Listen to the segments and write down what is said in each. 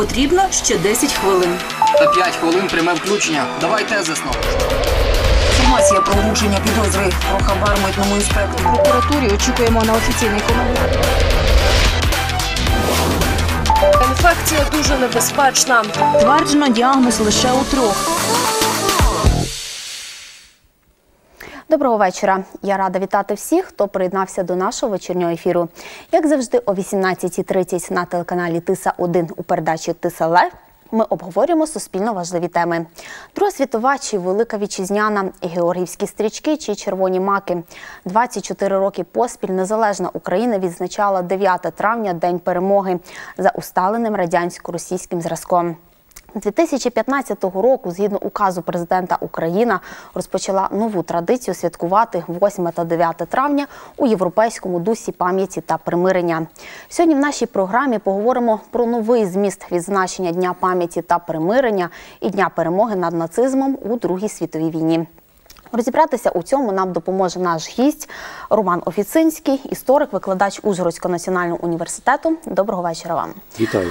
Потрібно ще 10 хвилин. За 5 хвилин пряме включення. Давай тезисно. Інформація про вручення підозри про хабар митному інспектору. прокуратурі очікуємо на офіційний коментар. Інфекція дуже небезпечна. Тверджено діагноз лише у трьох. Доброго вечора. Я рада вітати всіх, хто приєднався до нашого вечірнього ефіру. Як завжди, о 18.30 на телеканалі Тиса 1 у передачі Тиса Лайв ми обговорюємо суспільно важливі теми. Друга світова чи велика вітчизняна, георгіївські стрічки чи червоні маки. 24 роки поспіль незалежна Україна відзначала 9 травня День перемоги за усталеним радянсько-російським зразком. 2015 року, згідно указу президента Україна, розпочала нову традицію святкувати 8 та 9 травня у європейському дусі пам'яті та примирення. Сьогодні в нашій програмі поговоримо про новий зміст відзначення Дня пам'яті та примирення і Дня перемоги над нацизмом у Другій світовій війні. Розібратися у цьому нам допоможе наш гість Роман Офіцинський, історик, викладач Ужгородського національного університету. Доброго вечора вам. Вітаю.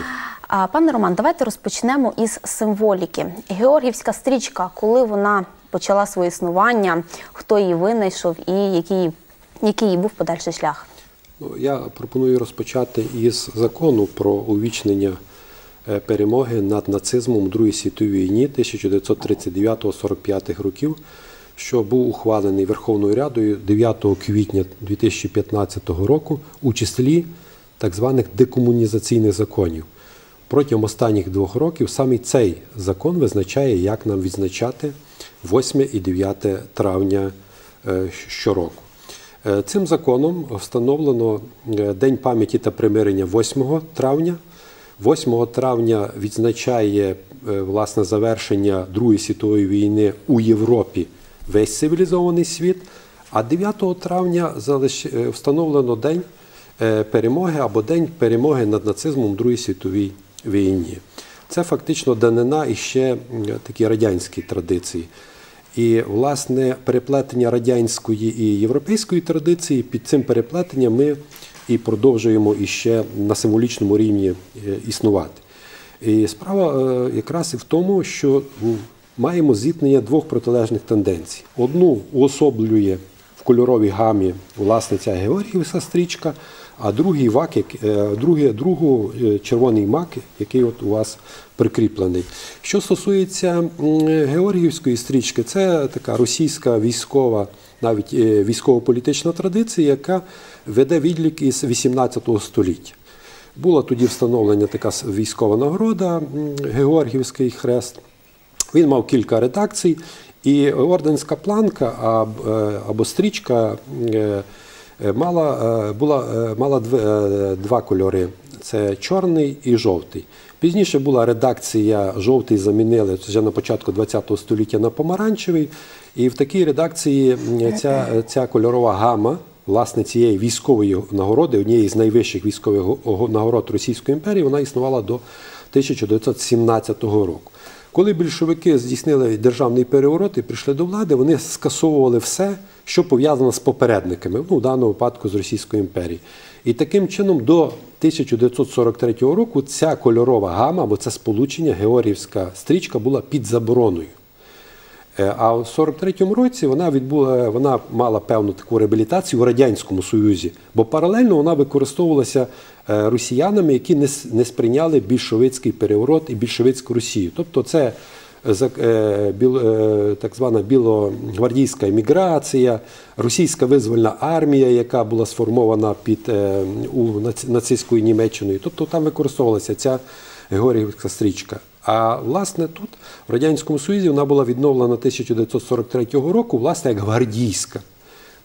Пане Роман, давайте розпочнемо із символіки. Георгівська стрічка, коли вона почала своє існування, хто її винайшов і який, який був подальший шлях? Ну, Я пропоную розпочати із закону про увічнення е, перемоги над нацизмом у Другій світовій війні 1939-45 років, що був ухвалений Верховною Радою 9 квітня 2015 року у числі так званих декомунізаційних законів. Протягом останніх двох років саме цей закон визначає, як нам відзначати 8 і 9 травня е, щороку. Е, Цим законом встановлено е, День пам'яті та примирення 8 травня. 8 травня відзначає власне завершення Другої світової війни у Європі весь цивілізований світ. А 9 травня встановлено День перемоги або День перемоги над нацизмом у Другій світовій війні. Це фактично данина іще м, такі радянські традиції. І, власне, переплетення радянської і європейської традиції під цим переплетенням ми і продовжуємо іще на символічному рівні е, існувати. І справа е, якраз і в тому, що маємо зіткнення двох протилежних тенденцій. Одну уособлює в кольоровій гамі власне ця Георгіївська стрічка, а другий вак, е, другий, другу е, червоний мак, який от у вас прикріплений. Що стосується Георгіївської стрічки, це така російська військова, навіть е, військово-політична традиція, яка веде відлік із 18 століття. Була тоді встановлена така військова нагорода, Георгіївський хрест. Він мав кілька редакцій, і орденська планка або стрічка мала, е, була, е, мала дв- е, два кольори: це чорний і жовтий. Пізніше була редакція жовтий замінили вже на початку ХХ століття на помаранчевий. І в такій редакції ця, ця кольорова гама власне цієї військової нагороди, однієї з найвищих військових нагород Російської імперії, вона існувала до 1917 року. Коли більшовики здійснили державний переворот і прийшли до влади, вони скасовували все, що пов'язано з попередниками, ну, в даному випадку з Російської імперії. І таким чином до 1943 року ця кольорова гама або це сполучення, Георгіївська стрічка була під забороною. Е, А в 43-му році вона відбула, вона мала певну таку реабілітацію у радянському союзі, бо паралельно вона використовувалася е, росіянами, які не, сприйняли більшовицький переворот і більшовицьку Росію. Тобто, це е, так звана білогвардійська еміграція, російська визвольна армія, яка була сформована під у нацистською Німеччиною. Тобто там використовувалася ця Георгіївська стрічка. А власне тут, в Радянському Союзі, вона була відновлена 1943 року, власне, як гвардійська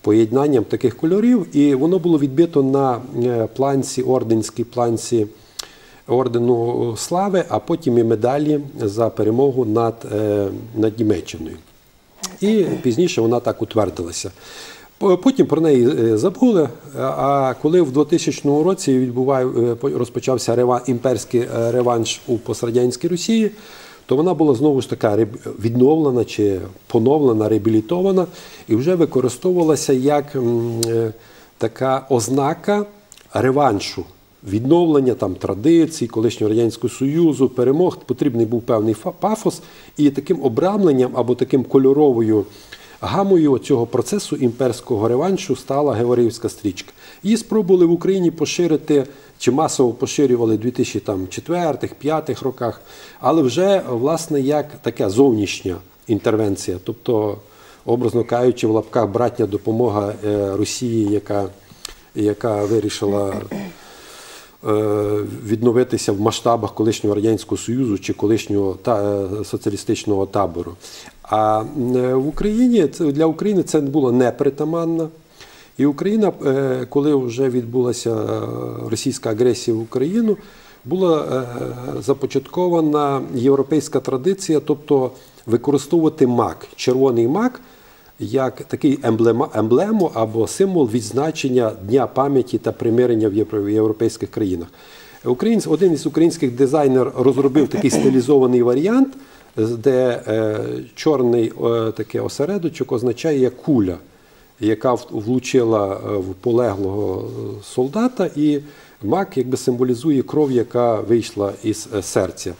поєднанням таких кольорів, і воно було відбито на е, планці, орденській планці ордену слави, а потім і медалі за перемогу над, е, над Німеччиною. І пізніше вона так утвердилася. По- Потім про неї е, забули. А коли в 2000 році відбував, е, розпочався імперський е, реванш у пострадянській Росії, то вона була знову ж така відновлена чи поновлена, реабілітована і вже використовувалася як е, така ознака реваншу. Відновлення там, традицій, колишнього Радянського Союзу, перемог, потрібний був певний пафос, і таким обрамленням або таким кольоровою гамою цього процесу імперського реваншу стала Георгіївська стрічка. Її спробували в Україні поширити чи масово поширювали в 2004-2005 роках, але вже власне як така зовнішня інтервенція, тобто, образно кажучи, в лапках братня допомога е, Росії, яка, яка вирішила відновитися в масштабах колишнього радянського союзу чи колишнього та, е, соціалістичного табору. А е, в Україні для України це було непритаманно. І Україна, е, коли вже відбулася е, російська агресія в Україну, була е, започаткована європейська традиція, тобто використовувати мак, червоний мак, як такий емблема, емблему або символ відзначення Дня пам'яті та примирення в євро- європейських країнах. Українець, один із українських дизайнерів розробив такий стилізований варіант, де е, чорний е, такий осередочок означає як куля, яка влучила е, в полеглого солдата, і мак якби символізує кров, яка вийшла із е, серця.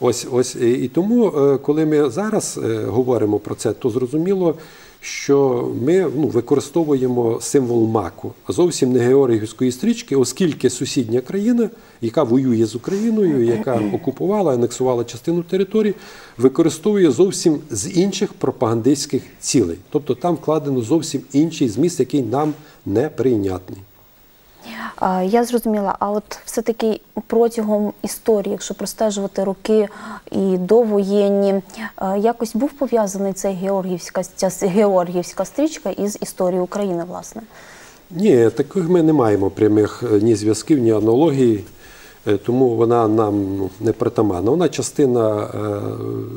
Ось, ось і тому, е, коли ми зараз говоримо про це, то зрозуміло, що ми ну, використовуємо символ маку, а зовсім не Георгіївської стрічки, оскільки сусідня країна, яка воює з Україною, яка окупувала, анексувала частину території, використовує зовсім з інших пропагандистських цілей. Тобто там вкладено зовсім інший зміст, який нам неприйнятний. А, Я зрозуміла, а от все-таки протягом історії, якщо простежувати роки і довоєнні, якось був пов'язаний цей Георгіївська, ця Георгіївська стрічка із історією України, власне. Ні, таких ми не маємо прямих е, ні зв'язків, ні аналогій, е, тому вона нам ну, не притаманна. Вона частина е,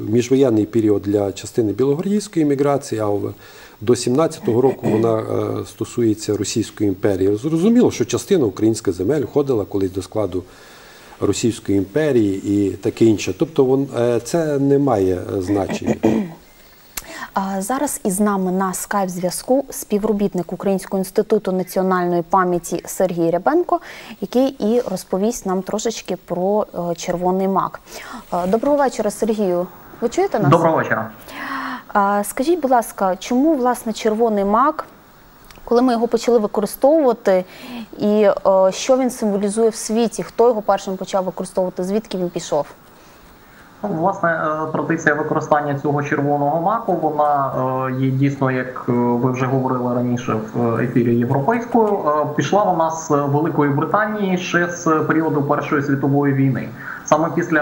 міжвоєнний період для частини білогвардійської міграції, а в- до 17-го року вона е, стосується Російської імперії. Зрозуміло, що частина українських земель входила колись до складу Російської імперії і таке інше. Тобто вон, е, це не має е, значення. Зараз із нами на скайп зв'язку співробітник Українського інституту національної пам'яті Сергій Рябенко, який і розповість нам трошечки про червоний мак. Доброго вечора, Сергію. Ви чуєте нас? Доброго вечора. Скажіть, будь ласка, чому власне червоний мак, коли ми його почали використовувати, і що він символізує в світі? Хто його першим почав використовувати? Звідки він пішов? Ну, Власне, е, традиція використання цього червоного маку, вона е, є дійсно, як е, ви вже говорили раніше в ефірі європейською. Пішла вона з Великої Британії ще з періоду Першої світової війни. Саме після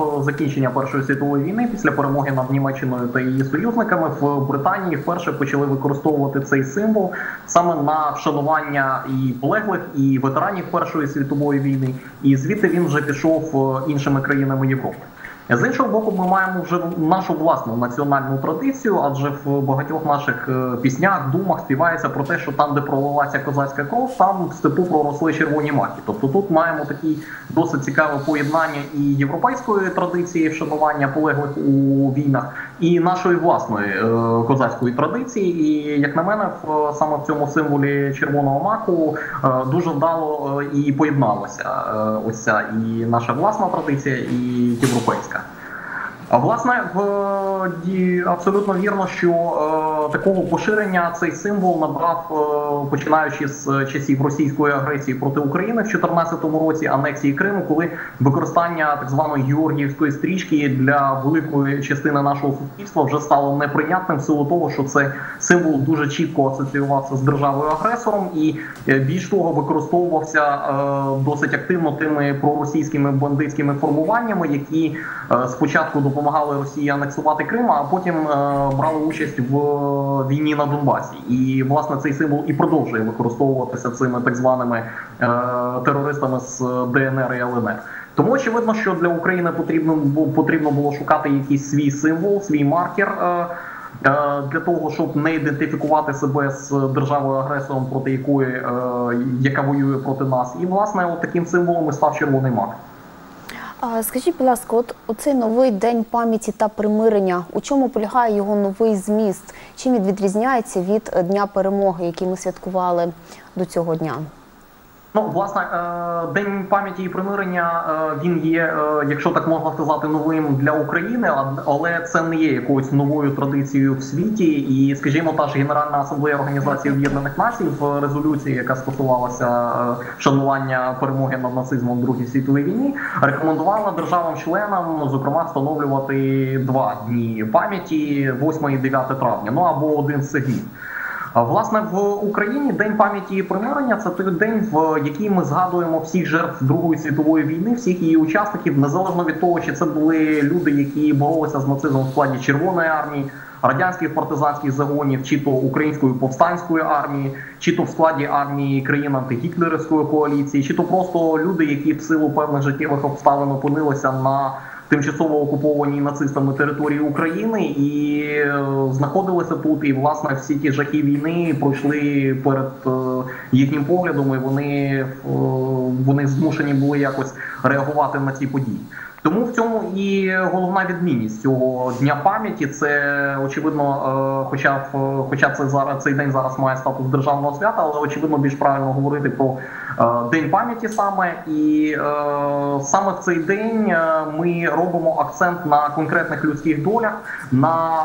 е, закінчення Першої світової війни, після перемоги над Німеччиною та її союзниками, в Британії вперше почали використовувати цей символ саме на вшанування і полеглих, і ветеранів Першої світової війни. І звідти він вже пішов е, іншими країнами Європи. З іншого боку, ми маємо вже нашу власну національну традицію, адже в багатьох наших е, піснях, думах співається про те, що там, де пролилася козацька кров, там в степу проросли червоні маки. Тобто тут маємо такі досить цікаве поєднання і європейської традиції вшанування полеглих у війнах, і нашої власної е, козацької традиції. І як на мене, в саме в цьому символі червоного маку е, дуже вдало і поєдналася е, ось ця і наша власна традиція, і європейська. Власне, в абсолютно вірно, що е, такого поширення цей символ набрав, е, починаючи з часів російської агресії проти України в 2014 році, анексії Криму, коли використання так званої Георгіївської стрічки для великої частини нашого суспільства вже стало неприйнятним в силу того, що це символ дуже чітко асоціювався з державою агресором і е, більш того використовувався е, досить активно тими проросійськими бандитськими формуваннями, які е, спочатку допомагали Росії анексувати Крим, а потім е, брали участь в е, війні на Донбасі. І власне цей символ і продовжує використовуватися цими так званими е, терористами з ДНР і ЛНР. Тому очевидно, що для України потрібно потрібно було шукати якийсь свій символ, свій маркер. Для того щоб не ідентифікувати себе з державою агресором, проти якої яка воює проти нас, і власне от таким символом і став червоний мак. Скажіть, будь ласка, от цей новий день пам'яті та примирення, у чому полягає його новий зміст? Чим він відрізняється від Дня перемоги, який ми святкували до цього дня? Ну, власне, е, День пам'яті і примирення е, він є, е, якщо так можна сказати, новим для України, але це не є якоюсь новою традицією в світі. І, скажімо, та ж Генеральна асамблея Організації Об'єднаних Націй в резолюції, яка стосувалася вшанування перемоги над нацизмом в Другій світовій війні, рекомендувала державам-членам, зокрема, встановлювати два дні пам'яті 8 і 9 травня, ну або один з цих днів. Власне, в Україні День пам'яті і примирення це той день, в який ми згадуємо всіх жертв Другої світової війни, всіх її учасників, незалежно від того, чи це були люди, які боролися з нацизмом в складі Червоної армії, радянських партизанських загонів, чи то української повстанської армії, чи то в складі армії країн антигітлерівської коаліції, чи то просто люди, які в силу певних життєвих обставин опинилися на тимчасово окупованій нацистами території України і е, знаходилися тут. І власне всі ті жахи війни пройшли перед е, їхнім поглядом, і вони, е, вони змушені були якось реагувати на ці події. Тому в цьому і головна відмінність цього дня пам'яті. Це очевидно, хоча хоча це зараз цей день зараз має статус державного свята, але очевидно більш правильно говорити про день пам'яті саме. І е, саме в цей день е, ми робимо акцент на конкретних людських долях, на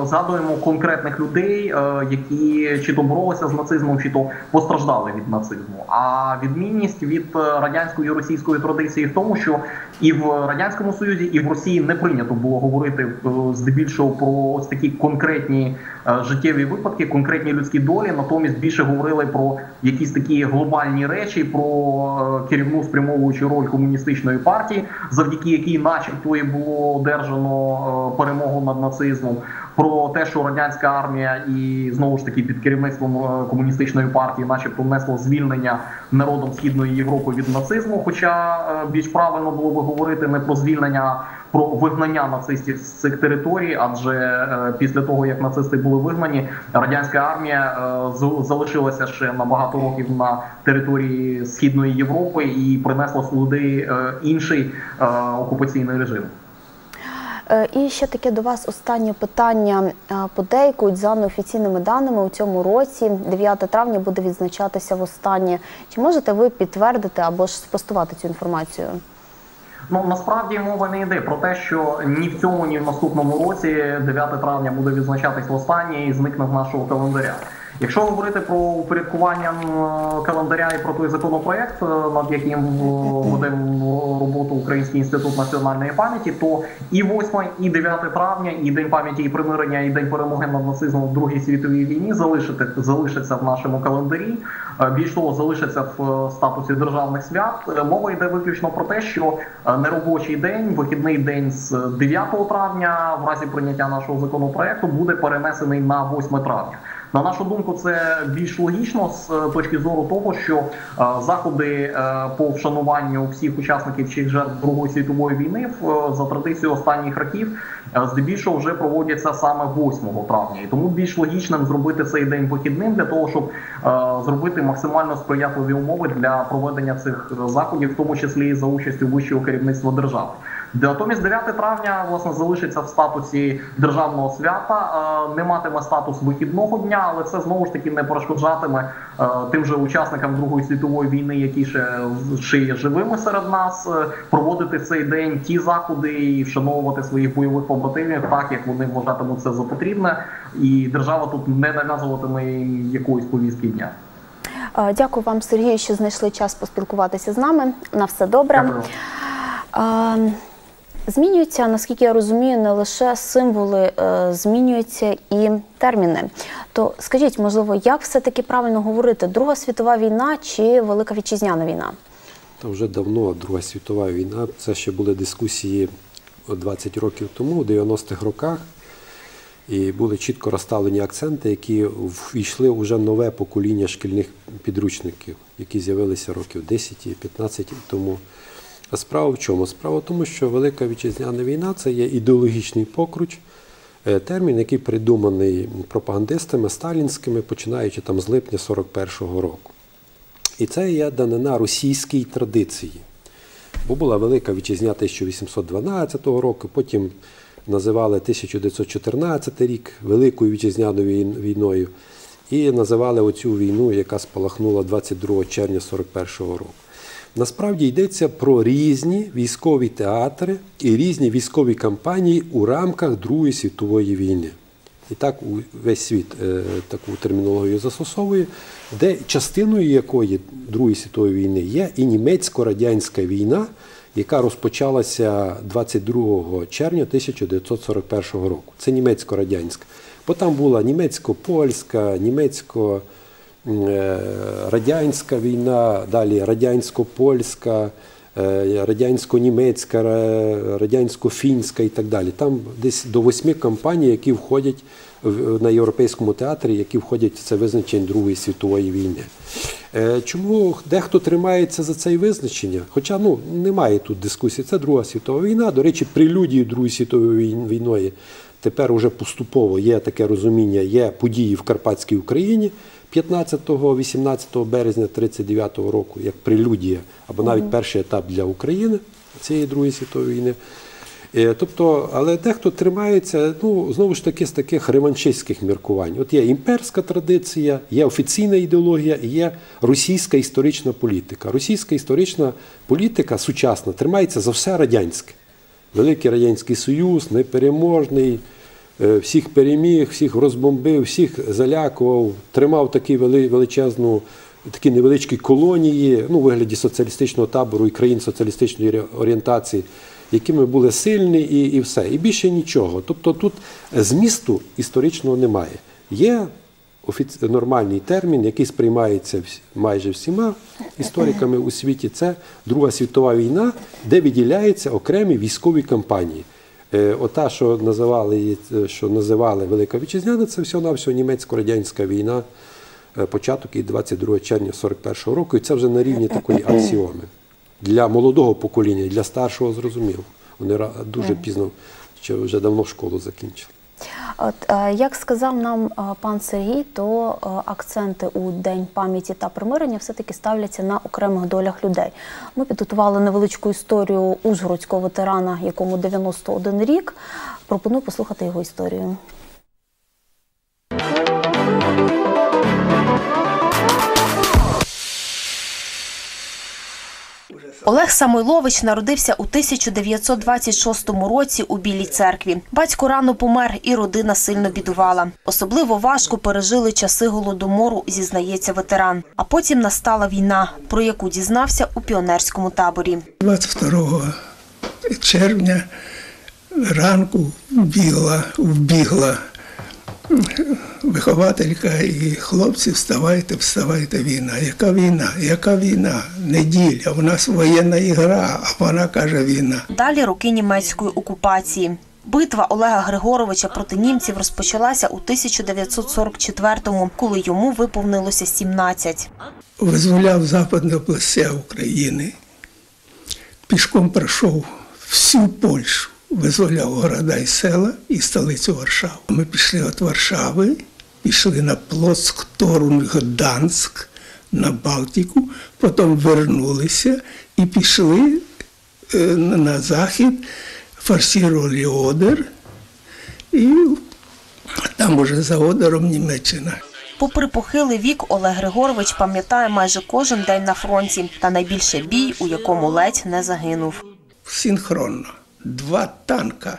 е, згадуємо конкретних людей, е, які чи то боролися з нацизмом, чи то постраждали від нацизму. А відмінність від е, радянської і російської традиції в тому, що і в радянському союзі, і в Росії не прийнято було говорити е, здебільшого про ось такі конкретні е, життєві випадки, конкретні людські долі. Натомість більше говорили про якісь такі глобальні речі, про е, керівну спрямовуючу роль комуністичної партії, завдяки якій, начебто, і було одержано е, перемогу над нацизмом. Про те, що радянська армія і знову ж таки під керівництвом е, комуністичної партії, начебто, внесло звільнення народом східної Європи від нацизму. Хоча е, більш правильно було би говорити не про звільнення, про вигнання нацистів з цих територій, адже е, після того як нацисти були вигнані, радянська армія е, залишилася ще на багато років на території східної Європи і принесла е, інший окупаційний режим. Е, І ще таке до вас останнє питання. Е, Подейкують за неофіційними даними у цьому році, 9 травня буде відзначатися востаннє. Чи можете ви підтвердити або ж спростувати цю інформацію? Ну насправді мова не йде про те, що ні в цьому, ні в наступному році 9 травня буде відзначатись востаннє і зникне з нашого календаря. Якщо говорити про упорядкування календаря і про той законопроект, е, над яким веде роботу Український інститут національної пам'яті, то і 8, і 9 травня, і День пам'яті і примирення, і День перемоги над нацизмом в Другій світовій війні залишити залишаться в нашому календарі. Е, Більш того, залишаться в е, статусі державних свят. Мова йде виключно про те, що неробочий день, вихідний день з 9 травня, в разі прийняття нашого законопроекту, буде перенесений на 8 травня. На нашу думку, це більш логічно з е, точки зору того, що е, заходи е, по вшануванню всіх учасників чи жертв Другої світової війни за традицією останніх років здебільшого вже проводяться саме 8 травня. І тому більш логічним зробити цей день вихідним для того, щоб зробити максимально сприятливі умови для проведення цих заходів, в тому числі і за участю вищого керівництва держави. Натомість 9 травня власне залишиться в статусі державного свята, е, не матиме статус вихідного дня, але це знову ж таки не перешкоджатиме е, тим же учасникам Другої світової війни, які ще, ще є живими серед нас, е, проводити цей день ті заходи і вшановувати своїх бойових побратимів, так як вони вважатимуть це за потрібне, і держава тут не нав'язуватиме якоїсь повістки дня. Дякую вам, Сергію, що знайшли час поспілкуватися з нами. На все добре. Дякую. Змінюються, наскільки я розумію, не лише символи, е, змінюються і терміни. То скажіть, можливо, як все-таки правильно говорити: Друга світова війна чи Велика Вітчизняна війна? Та вже давно Друга світова війна. Це ще були дискусії 20 років тому, у 90-х роках. І були чітко розставлені акценти, які ввійшли вже нове покоління шкільних підручників, які з'явилися років 10 і 15 тому. А справа в чому? Справа в тому, що Велика Вітчизняна війна це є ідеологічний покруч, е, термін, який придуманий пропагандистами сталінськими, починаючи там з липня 41-го року. І це є данина російській традиції. Бо була Велика Вітчизня 1812 року, потім називали 1914 рік Великою вітчизняною війною. і називали оцю війну, яка спалахнула 22 червня 41-го року. Насправді йдеться про різні військові театри і різні військові кампанії у рамках Другої світової війни. І так весь світ е, таку термінологію застосовує, де частиною якої Другої світової війни є і німецько-радянська війна, яка розпочалася 22 червня 1941 року. Це німецько-радянська. Бо там була німецько-польська, німецько- м, е, радянська війна, далі радянсько-польська, е, радянсько-німецька, радянсько-фінська і так далі. Там десь до восьми компаній, які входять на європейському театрі, які входять в це визначення Другої світової війни. Е, Чому дехто тримається за це визначення? Хоча ну, немає тут дискусії. Це Друга світова війна. До речі, прелюдією Другої світової війн- війною тепер уже поступово є таке розуміння, є події в Карпатській Україні 15-18 березня 1939 року, як прелюдія, або навіть перший етап для України цієї Другої світової війни. Е, Тобто, але дехто тримається ну, знову ж таки з таких реваншистських міркувань. От є імперська традиція, є офіційна ідеологія, є російська історична політика. Російська історична політика сучасна тримається за все радянське. Великий Радянський Союз, непереможний, всіх переміг, всіх розбомбив, всіх залякував, тримав такі величезну, такі невеличкі колонії, ну, у вигляді соціалістичного табору і країн соціалістичної орієнтації, якими були сильні і, і все. І більше нічого. Тобто тут змісту історичного немає. Є нормальний термін, який сприймається майже всіма істориками у світі. Це Друга світова війна, де виділяються окремі військові кампанії. Е, Ота, що називали, е, що називали Велика Вітчизняна, це всього-навсього німецько-радянська війна, е, початок і 22 червня 41-го року. І це вже на рівні такої аксіоми. Для молодого покоління, для старшого зрозуміло. Вони дуже пізно, вже давно школу закінчили. От е, як сказав нам е, пан Сергій, то е, акценти у День пам'яті та примирення все-таки ставляться на окремих долях людей. Ми підготували невеличку історію ужгородського ветерана, якому 91 рік. Пропоную послухати його історію. Олег Самойлович народився у 1926 році у Білій церкві. Батько рано помер, і родина сильно бідувала. Особливо важко пережили часи голодомору, зізнається ветеран. А потім настала війна, про яку дізнався у піонерському таборі. 22 червня ранку вбігла, вбігла вихователька і хлопці, вставайте, вставайте, війна. Яка війна? Яка війна? Неділя. У нас воєнна ігра, а вона каже війна. Далі роки німецької окупації. Битва Олега Григоровича проти німців розпочалася у 1944-му, коли йому виповнилося 17. Визволяв западне областя України. Пішком пройшов всю Польщу, визволяв города і села і столицю Варшаву. Ми пішли від Варшави, пішли на Плоцк, Торунг, Гданськ, на Балтику, потім вернулися і пішли е, на захід, форсували Одер, і там уже за Одером Німеччина. Попри похилий вік, Олег Григорович пам'ятає майже кожен день на фронті та найбільше бій, у якому ледь не загинув. синхронно. Два танка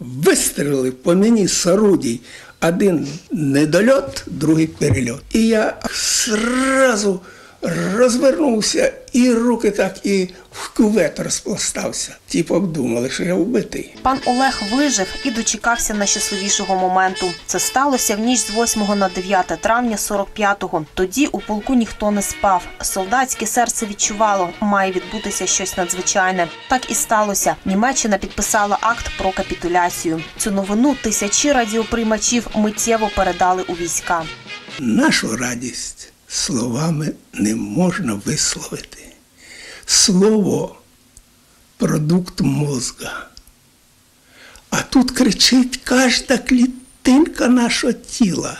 вистрілили по мені з орудій. Один недольот, другий перельот. І я зразу розвернувся, і руки так і в кювет розпластався. Ті подумали, що я вбитий. Пан Олег вижив і дочекався найщасливішого моменту. Це сталося в ніч з 8 на 9 травня 45-го. Тоді у полку ніхто не спав. Солдатське серце відчувало, має відбутися щось надзвичайне. Так і сталося. Німеччина підписала акт про капітуляцію. Цю новину тисячі радіоприймачів миттєво передали у війська. Нашу радість словами не можна висловити. Слово продукт мозга. А тут кричить кожна клітинка нашого тіла.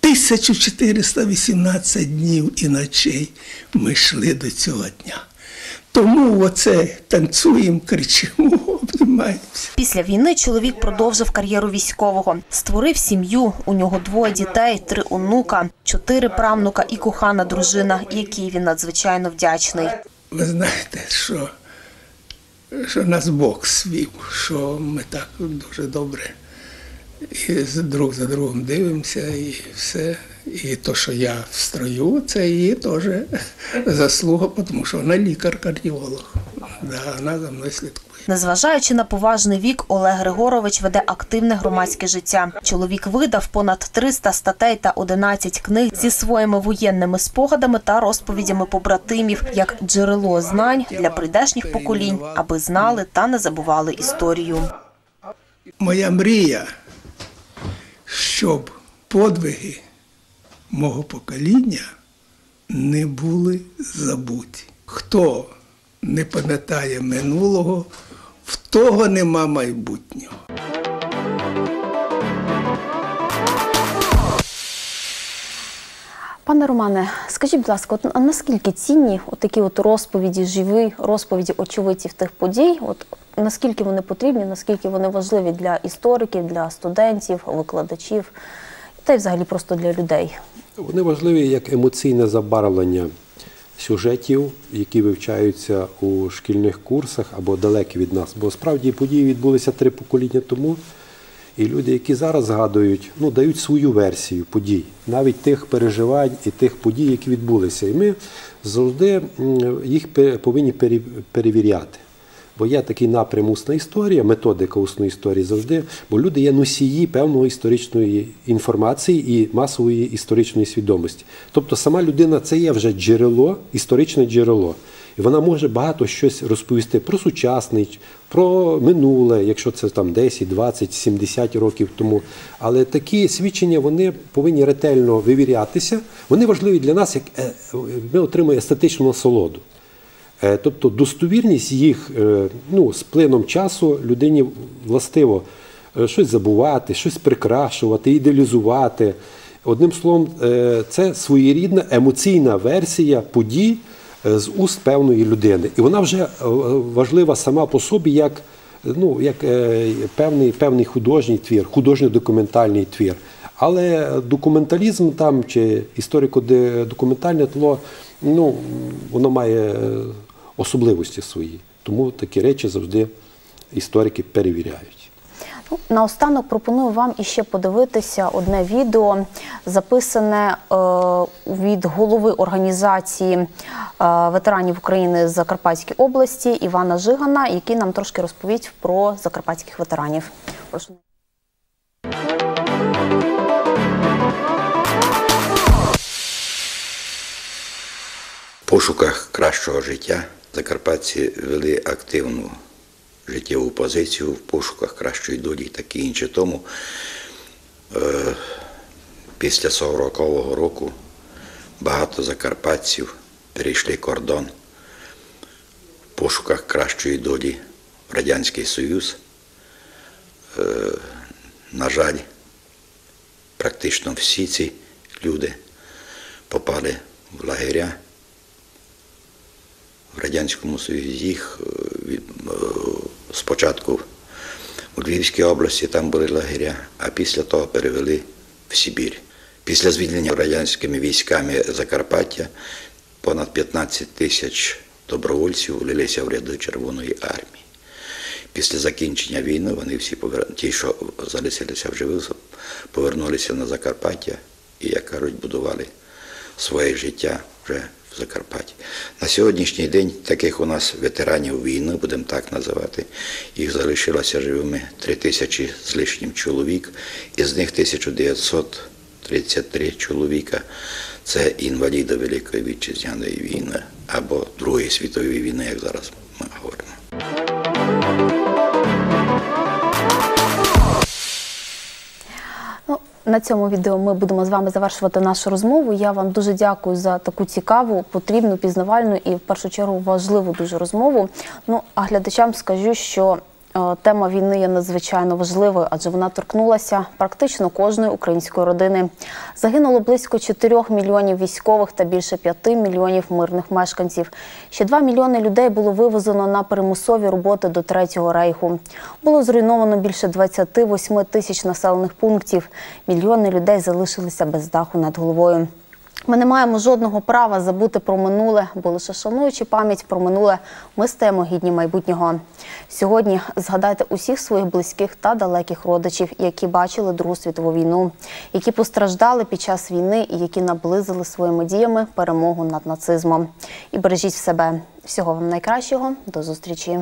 1418 днів і ночей ми йшли до цього дня. Тому оце танцюємо, кричимо. Займаємося. Після війни чоловік продовжив кар'єру військового. Створив сім'ю. У нього двоє дітей, три онука, чотири правнука і кохана дружина, якій він надзвичайно вдячний. Ви знаєте, що, що нас Бог свів, що ми так дуже добре і друг за другом дивимося, і все. І то, що я в строю, це її теж заслуга, тому що вона лікар-кардіолог. Да, вона за мною слідкує. Незважаючи на поважний вік, Олег Григорович веде активне громадське життя. Чоловік видав понад 300 статей та 11 книг зі своїми воєнними спогадами та розповідями побратимів як джерело знань для прийдешніх поколінь, аби знали та не забували історію. Моя мрія, щоб подвиги мого покоління не були забуті. Хто не пам'ятає минулого, в того нема майбутнього. Пане Романе, скажіть, будь ласка, от, наскільки цінні от такі от розповіді, живі розповіді очевидців тих подій? От наскільки вони потрібні, наскільки вони важливі для істориків, для студентів, викладачів, та й взагалі просто для людей? Вони важливі як емоційне забарвлення сюжетів, які вивчаються у шкільних курсах або далекі від нас. Бо справді події відбулися три покоління тому. І люди, які зараз згадують, ну, дають свою версію подій, навіть тих переживань і тих подій, які відбулися. І ми завжди їх повинні пере- перевіряти. Бо є такий напрям усна історія, методика усної історії завжди, бо люди є носії певної історичної інформації і масової історичної свідомості. Тобто сама людина це є вже джерело, історичне джерело. І вона може багато щось розповісти про сучасний, про минуле, якщо це там 10, 20, 70 років тому. Але такі свідчення вони повинні ретельно вивірятися. Вони важливі для нас, як е, ми отримуємо естетичну насолоду. Е, Тобто достовірність їх е, ну, з плином часу людині властиво е, щось забувати, щось прикрашувати, ідеалізувати. Одним словом, це своєрідна емоційна версія подій з уст певної людини. І вона вже важлива сама по собі як, ну, як певний, певний художній твір, художньо-документальний твір. Але документалізм там чи історико-документальне тло, ну, воно має особливості свої. Тому такі речі завжди історики перевіряють. Ну, наостанок пропоную вам іще подивитися одне відео, записане е, від голови організації е, ветеранів України з Закарпатської області Івана Жигана, який нам трошки розповість про закарпатських ветеранів. Прошу. Пошуках кращого життя закарпатці вели активну життєву позицію в пошуках кращої долі, таке інше. Тому е, після 40-го року багато закарпатців перейшли кордон в пошуках кращої долі в Радянський Союз. Е, на жаль, практично всі ці люди попали в лагеря в Радянському Союзі. Їх е, е, спочатку у Львівській області там були лагеря, а після того перевели в Сибір. Після звільнення радянськими військами Закарпаття понад 15 тисяч добровольців влилися в ряди Червоної армії. Після закінчення війни вони всі повер... ті, що залишилися в живих, повернулися на Закарпаття і, як кажуть, будували своє життя вже в Закарпатті. На сьогоднішній день таких у нас ветеранів війни, будемо так називати, їх залишилося живими 3 тисячі з лишнім чоловік, із них 1933 чоловіка це інваліди Великої Вітчизняної війни або Другої світової війни, як зараз ми говоримо. На цьому відео ми будемо з вами завершувати нашу розмову. Я вам дуже дякую за таку цікаву, потрібну, пізнавальну і в першу чергу важливу дуже розмову. Ну а глядачам скажу, що Тема війни є надзвичайно важливою, адже вона торкнулася практично кожної української родини. Загинуло близько 4 мільйонів військових та більше 5 мільйонів мирних мешканців. Ще 2 мільйони людей було вивезено на примусові роботи до Третього рейху. Було зруйновано більше 28 тисяч населених пунктів. Мільйони людей залишилися без даху над головою. Ми не маємо жодного права забути про минуле, бо лише шануючи пам'ять про минуле, ми стаємо гідні майбутнього. Сьогодні згадайте усіх своїх близьких та далеких родичів, які бачили Другу світову війну, які постраждали під час війни і які наблизили своїми діями перемогу над нацизмом. І бережіть себе. Всього вам найкращого. До зустрічі.